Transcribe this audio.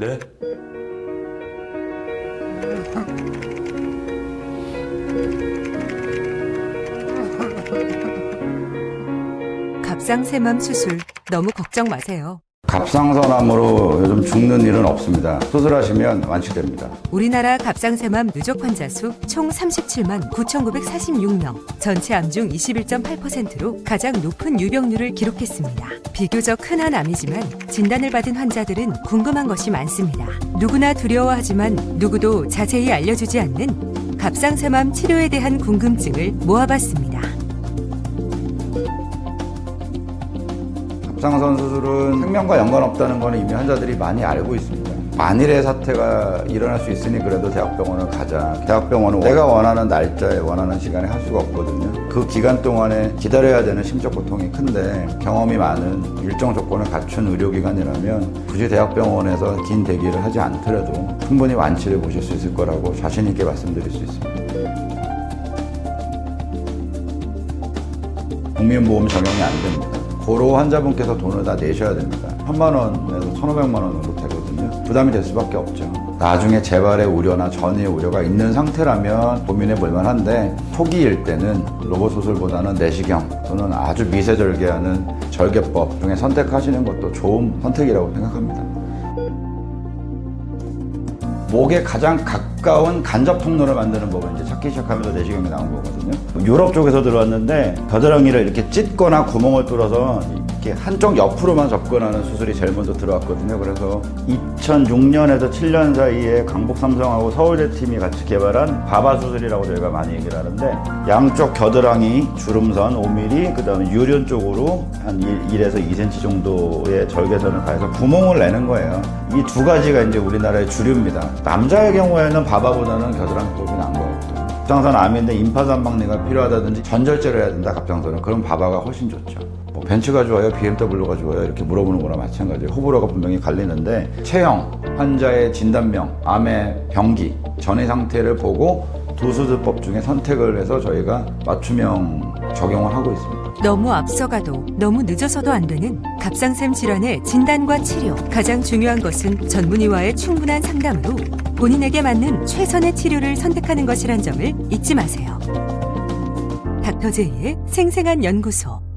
네? 갑상샘암 수술 너무 걱정 마세요. 갑상선암으로 요즘 죽는 일은 없습니다. 수술하시면 완치됩니다. 우리나라 갑상샘암 누적 환자 수 총 37만 9,946명, 전체 암 중 21.8%로 가장 높은 유병률을 기록했습니다. 비교적 흔한 암이지만 진단을 받은 환자들은 궁금한 것이 많습니다. 누구나 두려워하지만 누구도 자세히 알려주지 않는 갑상샘암 치료에 대한 궁금증을 모아봤습니다. 갑상선 수술은 생명과 연관없다는 거는 이미 환자들이 많이 알고 있습니다. 만일의 사태가 일어날 수 있으니 그래도 대학병원을 가자. 대학병원은 내가 원하는 날짜에 원하는 시간에 할 수가 없거든요. 그 기간 동안에 기다려야 되는 심적 고통이 큰데 경험이 많은 일정 조건을 갖춘 의료기관이라면 굳이 대학병원에서 긴 대기를 하지 않더라도 충분히 완치를 보실 수 있을 거라고 자신 있게 말씀드릴 수 있습니다. 국민보험 적용이 안 됩니다. 고로 환자분께서 돈을 다 내셔야 됩니다. 1000만 원에서 1500만 원으로 되거든요. 부담이 될 수밖에 없죠. 나중에 재발의 우려나 전이의 우려가 있는 상태라면 고민해 볼 만한데 초기일 때는 로봇 수술보다는 내시경 또는 아주 미세 절개하는 절개법 중에 선택하시는 것도 좋은 선택이라고 생각합니다. 목에 가장 가까운 간접 통로를 만드는 법을 이제 찾기 시작하면서 내시경이 나온 거거든요. 유럽 쪽에서 들어왔는데 겨드랑이를 이렇게 찢거나 구멍을 뚫어서 이렇게 한쪽 옆으로만 접근하는 수술이 제일 먼저 들어왔거든요. 그래서 2006년에서 7년 사이에 강북 삼성하고 서울대 팀이 같이 개발한 바바 수술이라고 저희가 많이 얘기를 하는데 양쪽 겨드랑이 주름선 5mm 그다음에 유륜 쪽으로 한 1, 에서 2cm 정도의 절개선을 가해서 구멍을 내는 거예요. 이 두 가지가 이제 우리나라의 주류입니다. 남자의 경우에는 바바보다는 겨드랑이 쪽이 나은 것 같아요. 갑상선 암인데 임파선박리가 필요하다든지 전절제를 해야 된다 갑상선은 그럼 바바가 훨씬 좋죠. 뭐 벤츠가 좋아요, BMW가 좋아요 이렇게 물어보는 거랑 마찬가지예요. 호불호가 분명히 갈리는데 체형, 환자의 진단명, 암의 병기, 전의 상태를 보고 두 수술법 중에 선택을 해서 저희가 맞춤형 적용을 하고 있습니다. 너무 앞서가도 너무 늦어서도 안 되는 갑상샘 질환의 진단과 치료. 가장 중요한 것은 전문의와의 충분한 상담으로 본인에게 맞는 최선의 치료를 선택하는 것이란 점을 잊지 마세요. 닥터제이의 생생한 연구소.